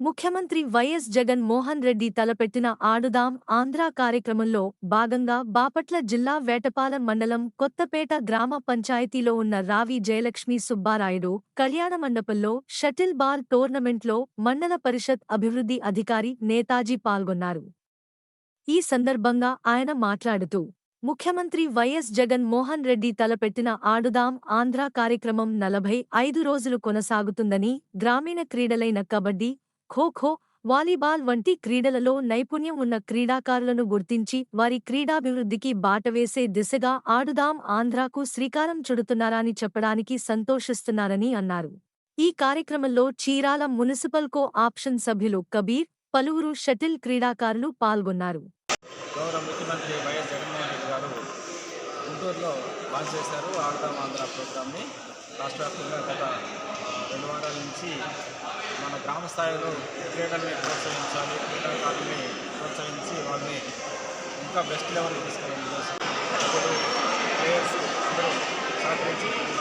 ముఖ్యమంత్రి వైఎస్ జగన్ మోహన్ రెడ్డి తలపెట్టిన ఆడుదాం ఆంధ్రా కార్యక్రమంలో భాగంగా బాపట్ల జిల్లా వేటపాలెం మండలం కొత్తపేట గ్రామ పంచాయతీలో ఉన్న రావి జయలక్ష్మి సుబ్బారాయుడు కళ్యాణ మండపంలో షటిల్ బాల్ టోర్నమెంట్లో మండల పరిషత్ అభివృద్ధి అధికారి నేతాజీ పాల్గొన్నారు. ఈ సందర్భంగా ఆయన మాట్లాడుతూ ముఖ్యమంత్రి వైఎస్ జగన్ మోహన్ రెడ్డి తలపెట్టిన ఆడుదాం ఆంధ్రా కార్యక్రమం నలభై ఐదు రోజులు కొనసాగుతుందని గ్రామీణ క్రీడలైన కబడ్డీ ఖోఖో వాలీబాల్ వంటి క్రీడలలో నైపుణ్యం ఉన్న క్రీడాకారులను గుర్తించి వారి క్రీడాభివృద్ధికి బాటవేసే దిశగా ఆడుదాం ఆంధ్రాకు శ్రీకారం చుడుతున్నారని చెప్పడానికి సంతోషిస్తున్నారని అన్నారు. ఈ కార్యక్రమంలో చీరాల మున్సిపల్ కో ఆప్షన్ సభ్యులు కబీర్ పలువురు షటిల్ క్రీడాకారులు పాల్గొన్నారు. ముఖ్యమంత్రి వైఎస్ జగన్మోహన్ రెడ్డి గారు గుంటూరులో లాంచ్ చేశారు. ఆంధ్ర ప్రోగ్రామ్ని రాష్ట్ర వ్యాప్తంగా గత రెండు వారాల నుంచి మన గ్రామ స్థాయిలో క్రీడల్ని ప్రోత్సహించాలి క్రీడాకారుల్ని ప్రోత్సహించి వాళ్ళని ఇంకా బెస్ట్ లెవెల్కి తీసుకెళ్ళాలని ప్లేయర్స్ అందరూ సహకరించి